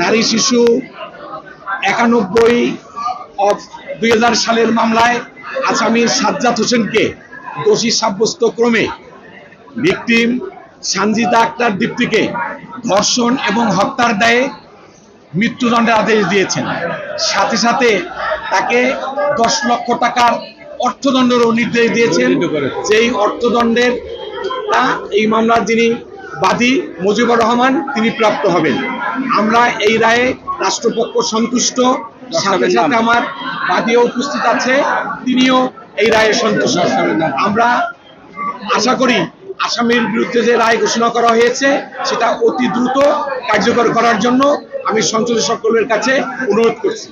নারী শিশু একানব্বই অফ দুই সালের মামলায় আসামি সাজ্জাদ হোসেনকে দোষী সাব্যস্ত ক্রমে ভিকটিম সানজিদা আক্তার দীপ্তিকে ধর্ষণ এবং হত্যার দায়ে মৃত্যুদণ্ডের আদেশ দিয়েছেন। সাথে সাথে তাকে দশ লক্ষ টাকার অর্থদণ্ডেরও নির্দেশ দিয়েছেন। যেই অর্থদণ্ডের তা এই মামলার যিনি বাদী মুজিবুর রহমান তিনি প্রাপ্ত হবেন। আমরা এই রায়ে রাষ্ট্রপক্ষ সন্তুষ্ট সাথে সাথে আমার বাদীও উপস্থিত আছে তিনিও এই রায়ে সন্তুষ্ট। আমরা আশা করি আসামির বিরুদ্ধে যে রায় ঘোষণা করা হয়েছে সেটা অতি দ্রুত কার্যকর করার জন্য আমি সংসদের সকলের কাছে অনুরোধ করছি।